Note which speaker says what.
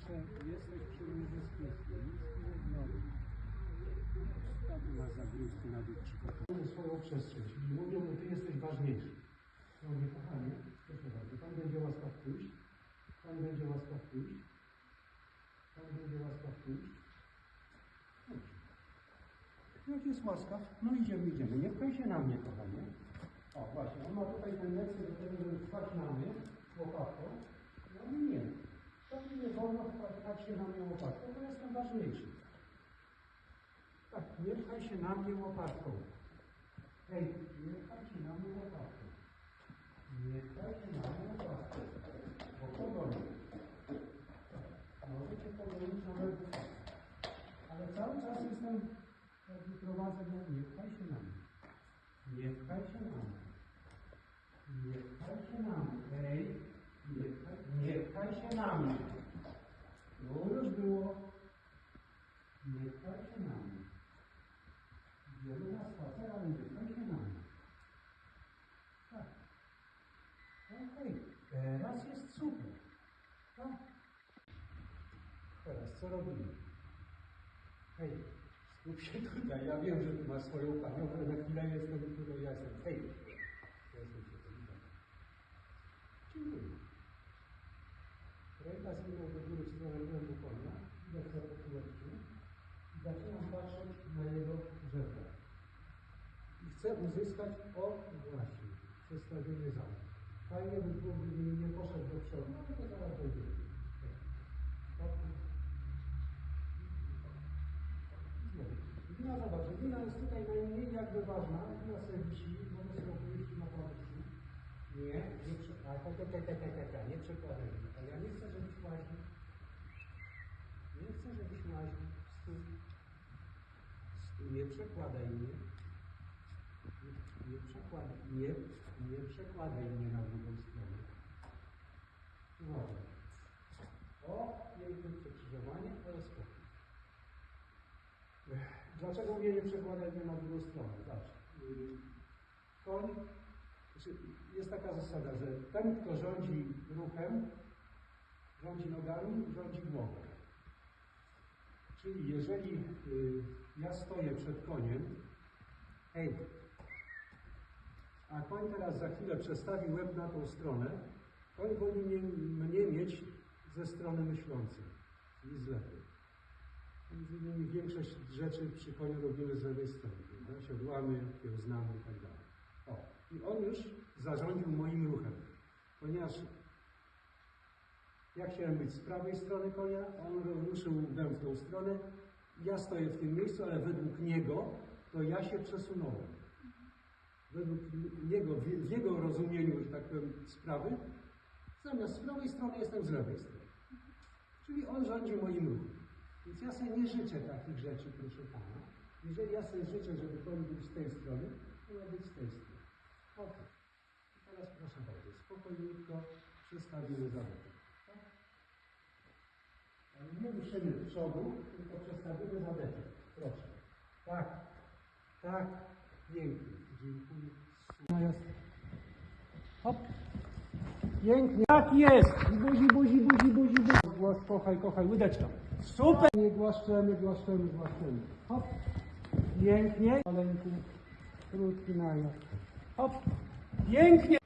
Speaker 1: powietrze, jesteś przy mnie bezpieczny. Nic ci nie zrobi. Co ty masz za gruźki na?
Speaker 2: Mamy swoją przestrzeń, czyli mówią mu, ty jesteś ważniejszy. Ja mówię, kochanie, proszę bardzo, Pan będzie łaskaw pójść, Pan będzie łaskaw pójść, Pan będzie łaskaw pójść. Dobrze. Jak jest łaskaw, no idziemy, idziemy. Nie pchaj się na mnie, kochanie. O, właśnie, on ma tutaj tendencję do tego, żeby wpaść na mnie łopatką. Mówię, nie. Tak nie się na mnie łopatką, bo jestem ważniejszy. Tak, nie pchaj się na mnie łopatką. Hej, nie pchaj się na mnie łopatką. Nie pchaj się na mnie łopatką. Bo pogoni. Może cię pogonić nawet. Ale cały czas jestem, jakby prowadzę do nie pchaj się na mnie. Nie pchaj się na mnie. Nie pchaj się na mnie. Hej, nie nie pchaj się na mnie. No już było. Nie pchaj się na mnie. Idziemy na spacer, ale nie pchaj się na mnie. Tak. Okej, teraz jest super. Tak. Teraz co robimy? Hej, skup się tutaj. Ja wiem, że ty masz swoją panią, ale na chwilę jestem, którą ja jestem. Hej, ja jestem się tutaj. Dziękuję. Ręka zwinął do góry w stronę zaczynam patrzeć na jego żebra. I chcę uzyskać, o właśnie, przestawienie zamek. Fajnie by było, gdyby nie poszedł do przodu, no to zaraz dojdziemy. Tak. Znowu. Wina, zobacz, wina jest tutaj najmniej jakby ważna. Wina sobie wisi, może sobie opowiedzieć na powierzchni. Nie, nie tak, tak, tak, tak, tak, tak, nie przekładaj. A ja nie nie przekładaj mnie. Nie, przekładaj, nie, nie przekładaj mnie na drugą stronę. Uważaj. O, piękne przekrzyżowanie, ale spokój. Dlaczego mnie nie przekładaj mnie na drugą stronę? Yy, Koń, znaczy jest taka zasada, że ten, kto rządzi ruchem, rządzi nogami, rządzi głową. Czyli jeżeli y, ja stoję przed koniem, hej, a koń teraz za chwilę przestawi łeb na tą stronę, koń woli mnie, mnie mieć ze strony myślącej, czyli z lewej. Między innymi większość rzeczy przy koniu robimy z lewej strony, prawda? siodłamy, kiełznamy i tak dalej. O, i on już zarządził moim ruchem, ponieważ ja chciałem być z prawej strony konia, a on ruszył w tą stronę. Ja stoję w tym miejscu, ale według niego to ja się przesunąłem. Według niego, w jego rozumieniu, że tak powiem, sprawy, zamiast z prawej strony jestem z lewej strony. Czyli on rządzi moim ruchem. Więc ja sobie nie życzę takich rzeczy, proszę Pana. Jeżeli ja sobie życzę, żeby koń był z tej strony, to ma być z tej strony. Ok. Teraz proszę bardzo, spokojniutko przestawimy zawodę. Ruszymy do przodu, tylko przestawimy zadeczek. Proszę. Tak. Tak. Pięknie. Dziękuję. Jest. Hop. Pięknie. Tak jest. I buzi, buzi, buzi, buzi, buzi. Głos, kochaj, kochaj. Łydeczka. Super. Nie głaszczemy, głaszczemy, głaszczemy. Hop. Pięknie. Maleńki. Krótki najazd. Hop. Pięknie.